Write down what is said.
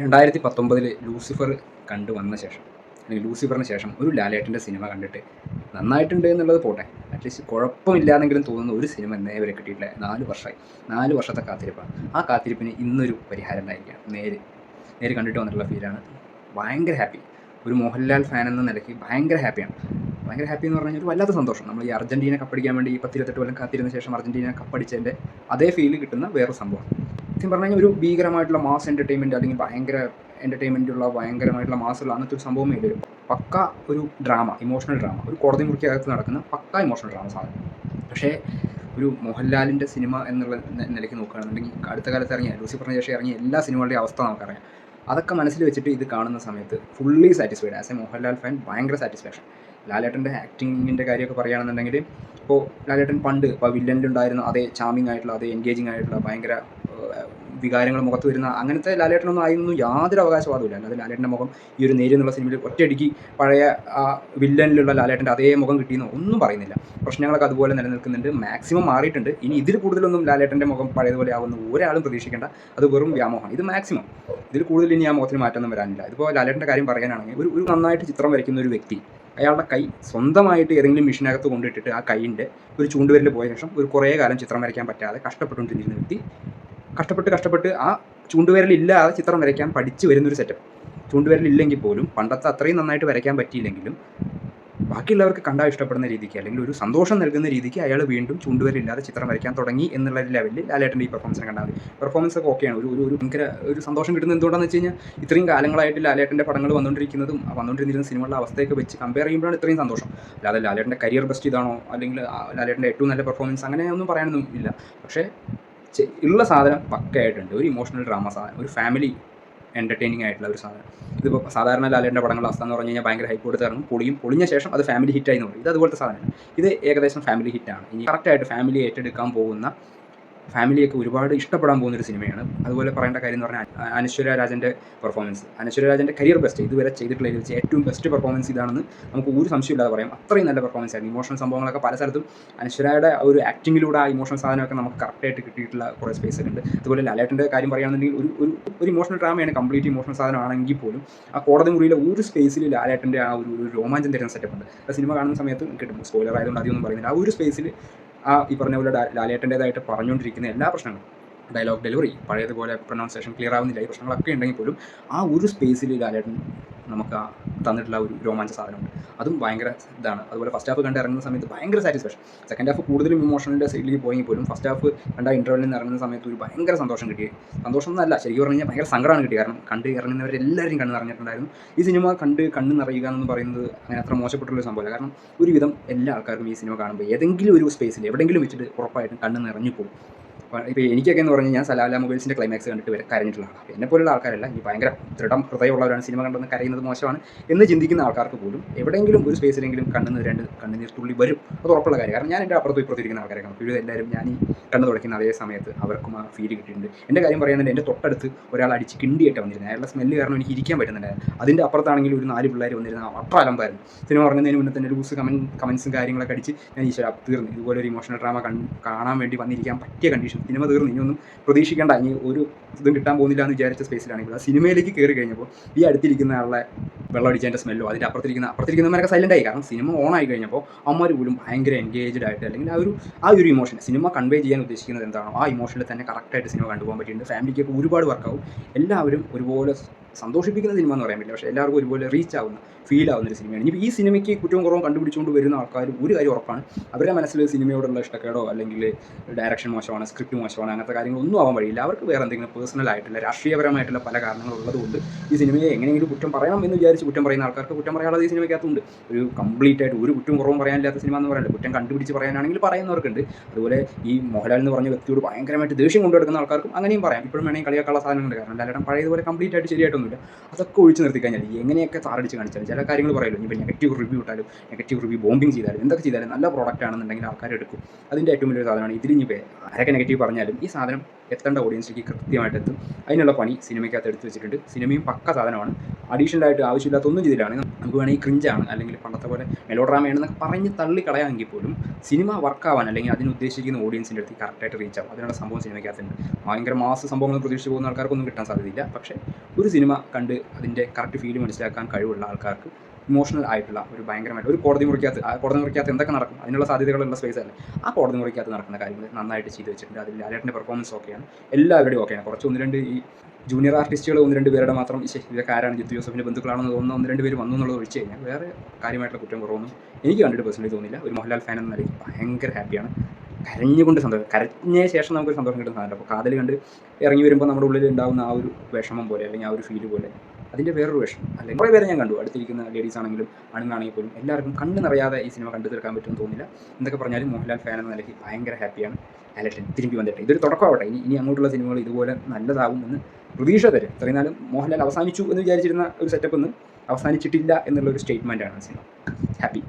രണ്ടായിരത്തി പത്തൊമ്പതിൽ ലൂസിഫർ കണ്ടു വന്ന ശേഷം അല്ലെങ്കിൽ ലൂസിഫറിന് ശേഷം ഒരു ലാലേട്ടന്റെ സിനിമ കണ്ടിട്ട് നന്നായിട്ടുണ്ട് എന്നുള്ളത് പോട്ടെ. അറ്റ്ലീസ്റ്റ് കുഴപ്പമില്ലാന്നെങ്കിലും തോന്നുന്ന ഒരു സിനിമ എന്നേ വരെ കിട്ടിയിട്ടില്ല. നാല് വർഷമായി. നാല് വർഷത്തെ കാത്തിരിപ്പാണ്. ആ കാത്തിരിപ്പിന് ഇന്നൊരു പരിഹാരം ഉണ്ടായിരിക്കുകയാണ്. നേര്. നേര് കണ്ടിട്ട് വന്നിട്ടുള്ള ഫീലാണ്. ഭയങ്കര ഹാപ്പി. ഒരു മോഹൻലാൽ ഫാൻ എന്ന നിലയ്ക്ക് ഭയങ്കര ഹാപ്പിയാണ്. ഭയങ്കര ഹാപ്പി എന്ന് പറഞ്ഞാൽ ഒരു വല്ലാത്ത സന്തോഷം. നമ്മൾ ഈ അർജന്റീന കപ്പടിക്കാൻ വേണ്ടി ഈ പത്തിരുപത്തെട്ട് കൊല്ലം കാത്തിരുന്ന ശേഷം അർജന്റീന കപ്പടിച്ചതിന്റെ അതേ ഫീൽ കിട്ടുന്ന വേറൊരു സംഭവം സത്യം പറഞ്ഞു ഒരു ഭീകരമായിട്ടുള്ള മാസ് എന്റർടൈൻമെന്റ് അല്ലെങ്കിൽ ഭയങ്കര എന്റർടൈൻമെന്റ് ഉള്ള ഭയങ്കരമായിട്ടുള്ള മാസുള്ള അങ്ങനത്തെ ഒരു സംഭവമേ ഇല്ല. പക്ക ഒരു ഡ്രാമ ഇമോഷണൽ ഡ്രാമ ഒരു കോടതി മുറിക്കകത്ത് നടക്കുന്ന പക്ക ഇമോഷണൽ ഡ്രാമ സാധനം. പക്ഷേ ഒരു മോഹൻലാലിന്റെ സിനിമ എന്നുള്ള നിലയ്ക്ക് നോക്കുകയാണെന്നുണ്ടെങ്കിൽ അടുത്ത കാലത്ത് ഇറങ്ങിയ ലൂസിഫറിന് ശേഷം ഇറങ്ങിയ എല്ലാ സിനിമകളുടെയും അവസ്ഥ നമുക്കറിയാം. അതൊക്കെ മനസ്സിൽ വെച്ചിട്ട് ഇത് കാണുന്ന സമയത്ത് fully satisfied as a Mohanlal fan ഭയങ്കര സാറ്റിസ്ഫാക്ഷൻ ലാലേട്ടന്റെ ആക്ടിങ്ങിന്റെ കാര്യമൊക്കെ പറയുകയാണെന്നുണ്ടെങ്കിൽ ഇപ്പോൾ ലാലേട്ടൻ പണ്ട് ഇപ്പോൾ വില്ലനിലുണ്ടായിരുന്ന അതേ ചാമിങ് ആയിട്ടുള്ള അതേ എൻഗേജിങ് ആയിട്ടുള്ള ഭയങ്കര വികാരങ്ങൾ മുഖത്ത് വരുന്ന അങ്ങനത്തെ ലാലേട്ടനൊന്നും ആയിരുന്നു യാതൊരു അവകാശവാദമില്ല അല്ലാതെ ലാലേട്ടന്റെ മുഖം ഈ ഒരു നേരി എന്നുള്ള സിനിമയിൽ ഒറ്റയടിക്ക് പഴയ ആ വില്ലനിലുള്ള ലാലേട്ടന്റെ അതേ മുഖം കിട്ടിയെന്ന് ഒന്നും പറയുന്നില്ല. പ്രശ്നങ്ങളൊക്കെ അതുപോലെ നിലനിൽക്കുന്നുണ്ട്. മാക്സിമം മാറിയിട്ടുണ്ട്. ഇനി ഇതിൽ കൂടുതലൊന്നും ലാലേട്ടന്റെ മുഖം പഴയതുപോലെ ആവുന്ന ഒരാളും പ്രതീക്ഷിക്കേണ്ട. അത് വെറും വ്യാമോഹമാണ്. ഇത് മാക്സിമം. ഇതിൽ കൂടുതൽ ഇനി ആ മുഖത്തിന് മാറ്റമൊന്നും വരാനില്ല. ഇതിപ്പോൾ ലാലേട്ടന്റെ കാര്യം പറയാനാണെങ്കിൽ ഒരു ഒരു നന്നായിട്ട് ചിത്രം വരയ്ക്കുന്ന ഒരു വ്യക്തി അയാളുടെ കൈ സ്വന്തമായിട്ട് ഏതെങ്കിലും മെഷീനകത്ത് കൊണ്ടിട്ടിട്ട് ആ കൈയിന്റെ ഒരു ചൂണ്ടുവരിൽ പോയ ശേഷം ഒരു കുറേ കാലം ചിത്രം വരയ്ക്കാൻ പറ്റാതെ കഷ്ടപ്പെട്ടുകൊണ്ടിരിക്കുന്ന വ്യക്തി കഷ്ടപ്പെട്ട് കഷ്ടപ്പെട്ട് ആ ചൂണ്ടുവിരലില്ലാതെ ചിത്രം വരയ്ക്കാൻ പഠിച്ചു വരുന്നൊരു സെറ്റപ്പ് ചൂണ്ടുവിരലില്ലെങ്കിൽ പോലും പണ്ടത്തെ അത്രയും നന്നായിട്ട് വരയ്ക്കാൻ പറ്റിയില്ലെങ്കിലും ബാക്കിയുള്ളവർക്ക് കണ്ടാൽ ഇഷ്ടപ്പെടുന്ന രീതിക്ക് അല്ലെങ്കിൽ ഒരു സന്തോഷം നൽകുന്ന രീതിക്ക് അയാൾ വീണ്ടും ചൂണ്ടുവരലില്ലാതെ ചിത്രം വരയ്ക്കാൻ തുടങ്ങി എന്നുള്ള ലെവലിൽ ലാലേട്ടന്റെ ഈ പെർഫോമൻസിനെ കണ്ടാൽ മതി. പെർഫോമൻസ് ഒക്കെ ഓക്കെയാണ് ഒരു ഒരു ഭയങ്കര ഒരു സന്തോഷം കിട്ടുന്നത് എന്തുകൊണ്ടാണെന്ന് വെച്ച് കഴിഞ്ഞാൽ ഇത്രയും കാലങ്ങളായിട്ട് ലാലേട്ടന്റെ പടങ്ങൾ വന്നുകൊണ്ടിരിക്കുന്നതും ആ വന്നുകൊണ്ടിരുന്ന സിനിമകളുടെ അവസ്ഥയൊക്കെ വെച്ച് കമ്പയർ ചെയ്യുമ്പോഴാണ് ഇത്രയും സന്തോഷം. അല്ലാതെ ലാലേട്ടന്റെ കരിയർ ബെസ്റ്റ് ഇതാണോ? അല്ലെങ്കിൽ ലാലേട്ടന്റെ ഏറ്റവും നല്ല പെർഫോമൻസ് അങ്ങനെ ഒന്നും പറയാനൊന്നും ഇല്ല. പക്ഷേ ഉള്ള സാധനം പക്കയായിട്ടുണ്ട്. ഒരു ഇമോഷണൽ ഡ്രാമ സാധനം ഒരു ഫാമിലി എന്റർടൈനിങ് ആയിട്ടുള്ള ഒരു സാധനം. ഇതിപ്പോൾ സാധാരണ ലാലേന്റെ പടങ്ങളുടെ അവസ്ഥ എന്ന് പറഞ്ഞു കഴിഞ്ഞാൽ ഭയങ്കര ഹൈപ്പ് കൊടുത്ത് ഇറങ്ങും. പൊളിയും പൊളിഞ്ഞ ശേഷം അത് ഫാമിലി ഹിറ്റായി എന്ന് പറയും. ഇത് അതുപോലത്തെ സാധനമാണ്. ഇത് ഏകദേശം ഫാമിലി ഹിറ്റാണ് ഇനി കറക്റ്റായിട്ട് ഫാമിലി ഏറ്റെടുക്കാൻ പോകുന്ന ഫാമിലിയൊക്കെ ഒരുപാട് ഇഷ്ടപ്പെടാൻ പോകുന്ന ഒരു സിനിമയാണ്. അതുപോലെ പറയേണ്ട കാര്യം എന്ന് പറഞ്ഞാൽ അനശ്വര രാജന്റെ പെർഫോമൻസ് അനശ്വര രാജന്റെ കരിയർ ബെസ്റ്റ് ഇതുവരെ ചെയ്തിട്ടുള്ളതിൽ വെച്ച് ഏറ്റവും ബെസ്റ്റ് പെർഫോമൻസ് ഇതാണെന്ന് നമുക്ക് ഒരു സംശയമില്ലാതെ പറയാം. അത്രയും നല്ല പെർഫോമൻസ് ആയിരുന്നു. ഇമോഷണൽ സംഭവങ്ങളൊക്കെ പല സ്ഥലത്തും അനശ്വരയുടെ ഒരു ആക്ടിങ്ങിലൂടെ ആ ഇമോഷണൽ സാധനമൊക്കെ നമുക്ക് കറക്റ്റായിട്ട് കിട്ടിയിട്ടുള്ള കുറേ സ്പേസ് ഉണ്ട്. അതുപോലെ ലാലേട്ടന്റെ കാര്യം പറയുകയാണെന്നുണ്ടെങ്കിൽ ഒരു ഒരു ഒരു ഇമോഷണൽ ഡ്രാമയാണ് കംപ്ലീറ്റ് ഇമോഷണൽ സാധനമാണെങ്കിൽ പോലും ആ കോടതി മുറിയിലെ ഒരു സ്പേസിൽ ലാലേട്ടന്റെ ആ ഒരു രോമാഞ്ചം തരുന്ന സെറ്റപ്പ് ഉണ്ട്. ആ സിനിമ കാണുന്ന സമയത്ത് കിട്ടും സ്പോയിലർ ആയതുകൊണ്ട് അധികമൊന്നും പറയുന്നില്ല. ആ ഒരു സ്പേസിൽ ആ ഈ പറഞ്ഞ പോലെ ലാലേട്ടന്റെതായിട്ട് പറഞ്ഞുകൊണ്ടിരിക്കുന്ന എല്ലാ പ്രശ്നങ്ങളും. ഡയലോഗ് ഡെലിവറി പഴയതുപോലെ പ്രൊനൗൺസിയേഷൻ ക്ലിയർ ആവുന്നില്ല ഈ പ്രശ്നങ്ങളൊക്കെ ഉണ്ടെങ്കിൽ പോലും ആ ഒരു സ്പേസിൽ ലാലേട്ടൻ നമുക്ക് ആ തന്നിട്ടുള്ള ഒരു രോമാഞ്ച സാധനമുണ്ട്. അതും ഭയങ്കര ഇതാണ്. അതുപോലെ ഫസ്റ്റ് ഹാഫ് കണ്ട് ഇറങ്ങുന്ന സമയത്ത് ഭയങ്കര സാറ്റിസ്ഫാക്ഷൻ സെക്കൻഡ് ഹാഫ് കൂടുതലും ഇമോഷണലിന്റെ സൈഡിലേക്ക് പോയെങ്കിൽ പോലും ഫസ്റ്റ് ഹാഫ് കണ്ട ഇന്റർവെല്ലിൽ നിന്ന് ഇറങ്ങുന്ന സമയത്ത് ഒരു ഭയങ്കര സന്തോഷം കിട്ടി. സന്തോഷം എന്നല്ല ശരിക്കും പറഞ്ഞു കഴിഞ്ഞാൽ ഭയങ്കര സങ്കടമാണ് കിട്ടി കാരണം കണ്ട് ഇറങ്ങുന്നവരെല്ലാവരും കണ്ണ് നിറഞ്ഞിട്ടുണ്ടായിരുന്നു. ഈ സിനിമ കണ്ട് കണ്ണ് നിറയുക എന്ന് പറയുന്നത് അങ്ങനെ അത്ര മോശപ്പെട്ടുള്ള സംഭവമല്ല. കാരണം ഒരുവിധം എല്ലാ ആൾക്കാർക്കും ഈ സിനിമ കാണുമ്പോൾ ഏതെങ്കിലും ഒരു സ്പേസിൽ എവിടെയെങ്കിലും വെച്ചിട്ട് ഉറപ്പായിട്ടും കണ്ണ് നിറഞ്ഞു പോകും. ഇപ്പോൾ എനിക്കൊക്കെ എന്ന് പറഞ്ഞാൽ ഞാൻ സലാല മൊബൈൽസിന്റെ ക്ലൈമാക്സ് കണ്ടിട്ട് വരെ കരഞ്ഞിട്ടുള്ള ആളാണ് എന്നെ പോലുള്ള ആൾക്കാരല്ല ഈ ഭയങ്കര ദൃഢം ഹൃദയമുള്ളവരാണ് സിനിമ കണ്ടെന്ന് കരയുന്നത് മോശമാണ്. എന്ന് ചിന്തിക്കുന്ന ആൾക്കാർക്ക് പോലും എവിടെയെങ്കിലും ഒരു സ്പേസിലെങ്കിലും കണ്ണ് രണ്ട് കണ്ണുനീർ തുള്ളി വരും. അത് ഉറപ്പുള്ള കാര്യം. കാരണം ഞാൻ എന്റെ അപ്പുറത്തും ഇപ്പുറത്തിരിക്കുന്ന ആൾക്കാരെ കാണും. ഇവർ എല്ലാവരും ഞാൻ ഈ കണ്ണു തുടയ്ക്കുന്ന അതേ സമയത്ത് അവർക്കും ആ ഫീൽ കിട്ടിയിട്ടുണ്ട്. എന്റെ കാര്യം പറയുന്നത് എന്റെ തൊട്ടടുത്ത് ഒരാൾ അടിച്ച് കിണ്ടിയായിട്ട് വന്നിരുന്നത് അയാളുടെ സ്മെല്ല് കാരണം എനിക്ക് ഇരിക്കാൻ പറ്റുന്നുണ്ടായിരുന്നു. അതിന്റെ അപ്പുറത്താണെങ്കിൽ ഒരു നാല് പിള്ളേർ വന്നിരുന്ന. അത്ര അലമ്പായിരുന്നു. സിനിമ ഇറങ്ങുന്നതിന് മുന്നേ തന്നെ ലൂസ് കമൻ കമൻസും കാര്യങ്ങളൊക്കെ അടിച്ച് ഞാൻ ഈശ്വര തീർന്നു. ഇതുപോലെ ഒരു ഇമോഷണൽ ഡ്രാമ കാണാൻ വേണ്ടി വന്നിരിക്കാൻ പറ്റിയ കണ്ടീഷൻ സിനിമ തീർന്നു. ഇനിയൊന്നും പ്രതീക്ഷിക്കേണ്ട. ഇനി ഒരു ഇതും കിട്ടാൻ പോകുന്നില്ല എന്ന് വിചാരിച്ച സ്പേസിലാണെങ്കിൽ ആ സിനിമയിലേക്ക് കയറി കഴിഞ്ഞപ്പോൾ ഈ അടുത്തിരിക്കുന്ന ആളെ വെള്ളം അടിച്ചതിന്റെ സ്മെല്ലോ അതിന്റെ അപ്പുറത്തിരിക്കുന്ന അപ്പുറത്തിരിക്കുന്നവരൊക്കെ സൈലന്റ് ആയി. കാരണം സിനിമ ഓൺ ആയി കഴിഞ്ഞപ്പോൾ അമ്മമാർ പോലും ഭയങ്കര എൻഗേജ്ഡ് ആയിട്ട് അല്ലെങ്കിൽ ആ ഒരു ആ ഒരു ഇമോഷൻ സിനിമ കൺവേ ചെയ്യാൻ ഉദ്ദേശിക്കുന്നത് എന്താണോ ആ ഇമോഷനിൽ തന്നെ കറക്റ്റായിട്ട് സിനിമ കണ്ടുപോകാൻ പറ്റിയിട്ടുണ്ട്. ഫാമിലിക്കൊക്കെ ഒരുപാട് വർക്കാവും എല്ലാവരും ഒരുപോലെ സന്തോഷിപ്പിക്കുന്ന സിനിമ എന്ന് പറയാൻ പറ്റില്ല. പക്ഷേ എല്ലാവർക്കും ഒരുപോലെ റീച്ച് ആവുന്ന ഫീൽ ആവുന്ന ഒരു സിനിമയാണ് ഇനി ഈ സിനിമയ്ക്ക് കുറ്റവും കുറവും കണ്ടുപിടിച്ചുകൊണ്ട് വരുന്ന ആൾക്കാർ ഒരു കാര്യം ഉറപ്പാണ്. അവരുടെ മനസ്സിൽ സിനിമയോടുള്ള ഇഷ്ടക്കേടോ അല്ലെങ്കിൽ ഡയറക്ഷൻ മോശമാണ് സ്ക്രിപ്റ്റ് മോശമാണ് അങ്ങനത്തെ കാര്യങ്ങളൊന്നും ആവാൻ വഴിയില്ല. അവർക്ക് വേറെ എന്തെങ്കിലും പേഴ്സണൽ ആയിട്ടുള്ള രാഷ്ട്രീയപരമായിട്ടുള്ള പല കാരണങ്ങൾ ഉള്ളതുകൊണ്ട് ഈ സിനിമയെ എങ്ങനെയെങ്കിലും കുറ്റം പറയണം എന്ന് വിചാരിച്ച് കുറ്റം പറയുന്ന ആൾക്കാർക്ക് കുറ്റം പറയാനുള്ളത് ഈ സിനിമയ്ക്കകത്തുണ്ട് ഒരു കംപ്ലീറ്റ് ആയിട്ട് ഒരു കുറ്റം കുറവും പറയാനില്ലാത്ത സിനിമ എന്ന് പറയുന്നത് കുറ്റം കണ്ടുപിടിച്ച് പറയാനാണെങ്കിൽ പറയുന്നവർക്കുണ്ട്. അതുപോലെ ഈ മോഹൻലാൽ എന്ന് പറഞ്ഞ വ്യക്തിയോട് ഭയങ്കരമായിട്ട് ദേഷ്യം കൊണ്ടുനടക്കുന്ന ആൾക്കാർക്കും അങ്ങനെയും പറയാം. ഇപ്പോഴും വേണമെങ്കിൽ കളിയാക്കാനുള്ള സാധനങ്ങളുണ്ട്. കാരണം ലാലേട്ടൻ പഴയതുപോലെ കംപ്ലീറ്റ് ആയിട്ട് ശരിയായിട്ടൊന്നുമില്ല അതൊക്കെ ഒഴിച്ച് നിർത്തി കഴിഞ്ഞാൽ എങ്ങനെയൊക്കെ താറടിച്ച് കാണിച്ചാലും ചില കാര്യങ്ങൾ പറയുമല്ലോ ഇനിയിപ്പോൾ നെഗറ്റീവ് റിവ്യൂ ഇട്ടാലും നെഗറ്റീവ് റിവ്യൂ ബോംബിങ് ചെയ്താലും എന്തൊക്കെ ചെയ്താലും നല്ല പ്രോഡക്റ്റ് ആണെന്നുണ്ടെങ്കിൽ ആൾക്കാർ എടുക്കും അതിന്റെ ഏറ്റവും വലിയൊരു സാധനമാണ് ഇതിൽ ഇനി ആരൊക്കെ നെഗറ്റീവ് പറഞ്ഞാലും ഈ സാധനം എത്തേണ്ട ഓഡിയൻസിലേക്ക് കൃത്യമായിട്ട് എത്തും അതിനുള്ള പണി സിനിമയ്ക്കകത്ത് എടുത്ത് വെച്ചിട്ടുണ്ട്. സിനിമയും പക്ക സാധനമാണ്. അഡീഷണൽ ആയിട്ട് ആവശ്യമില്ലാത്ത ഒന്നും ചെയ്തിട്ടാണ് നമുക്ക് വേണമെങ്കിൽ ക്രിഞ്ചാണ് അല്ലെങ്കിൽ പണ്ടത്തെ പോലെ മെലോഡ്രാമയാണെന്നൊക്കെ പറഞ്ഞ് തള്ളി കളയാമെങ്കിൽ പോലും സിനിമ വർക്കാവാൻ അല്ലെങ്കിൽ അതിന് ഉദ്ദേശിക്കുന്ന ഓഡിയൻസിന്റെ അടുത്ത് കറക്റ്റായിട്ട് റീച്ച് ആവും അതിനുള്ള സംഭവം സിനിമയ്ക്കകത്തുണ്ട് ഭയങ്കര മാസ സംഭവങ്ങൾ പ്രതീക്ഷിച്ച് പോകുന്ന ആൾക്കാർക്കൊന്നും കിട്ടാൻ സാധ്യതയില്ല. പക്ഷേ ഒരു സിനിമ കണ്ട് അതിന്റെ കറക്റ്റ് ഫീൽ മനസ്സിലാക്കാൻ കഴിവുള്ള ആൾക്കാർക്ക് ഇമോഷണൽ ആയിട്ടുള്ള ഒരു ഭയങ്കരമായിട്ട് ഒരു കോടതി മുറിക്കകത്ത് ആ കോടതി മുറിക്കകത്ത് എന്തൊക്കെ നടക്കും? അതിനുള്ള സാധ്യതകളുള്ള സ്പേസ് അല്ലേ? ആ കോടതി മുറിക്കകത്ത് നടക്കുന്ന കാര്യങ്ങൾ നന്നായിട്ട് ചെയ്തു വെച്ചിട്ടുണ്ട്. അതിൽ ലാലേട്ടന്റെ പെർഫോമൻസ് ഓക്കെയാണ് എല്ലാവരുടെയും ഓക്കെയാണ് കുറച്ച് ഒന്ന് രണ്ട് ഈ ജൂനിയർ ആർട്ടിസ്റ്റുകൾ ഒന്ന് രണ്ട് പേരുടെ മാത്രം ശ്ശെ, ഇതൊക്കെ ആരാണ് ജിത്തു ജോസഫിന്റെ ബന്ധുക്കളാണെന്ന് തോന്നുന്ന. ഒന്ന് രണ്ട് പേര് വന്നു എന്നുള്ളത് ഒഴിച്ച് കഴിഞ്ഞാൽ വേറെ കാര്യമായിട്ടുള്ള കുറ്റം കുറവൊന്നും എനിക്ക് കണ്ടിട്ട് പേഴ്സണലി തോന്നില്ല. ഒരു മോഹൻലാൽ ഫാൻ എന്ന നിലയ്ക്ക് ഭയങ്കര ഹാപ്പിയാണ് കരഞ്ഞുകൊണ്ട് സന്തോഷം കരഞ്ഞ ശേഷം നമുക്കൊരു സന്തോഷം കിട്ടുന്ന സാധനം അപ്പോൾ കാതൽ കണ്ട് ഇറങ്ങി വരുമ്പോൾ നമ്മുടെ ഉള്ളിൽ ഉണ്ടാകുന്ന ആ ഒരു വിഷമം പോലെ അല്ലെങ്കിൽ ആ ഒരു ഫീൽ പോലെ അതിന്റെ വേറൊരു വേഷം. അല്ലെങ്കിൽ കുറേ പേരെ ഞാൻ കണ്ടു. അടുത്തിരിക്കുന്ന ലേഡീസ് ആണെങ്കിലും ആണുങ്ങളാണെങ്കിൽ പോലും എല്ലാവർക്കും കണ്ണ് നിറയാതെ ഈ സിനിമ കണ്ടു തീർക്കാൻ പറ്റുമെന്ന് തോന്നില്ല എന്തൊക്കെ പറഞ്ഞാലും മോഹൻലാൽ ഫാൻ എന്ന നിലയ്ക്ക് ഭയങ്കര ഹാപ്പിയാണ് അലട്ടൻ തിരുമ്പി വന്നിട്ട്. ഇതൊരു തുടക്കമാവട്ടെ ഇനി ഇനി അങ്ങോട്ടുള്ള സിനിമകൾ ഇതുപോലെ നല്ലതാവും എന്ന് പ്രതീക്ഷ തരും. ഇത്രയും മോഹൻലാൽ അവസാനിച്ചു എന്ന് വിചാരിച്ചിരുന്ന ഒരു സെറ്റപ്പ് ഒന്ന് അവസാനിച്ചിട്ടില്ല എന്നുള്ള ഒരു സ്റ്റേറ്റ്മെന്റാണ് സിനിമ ഹാപ്പി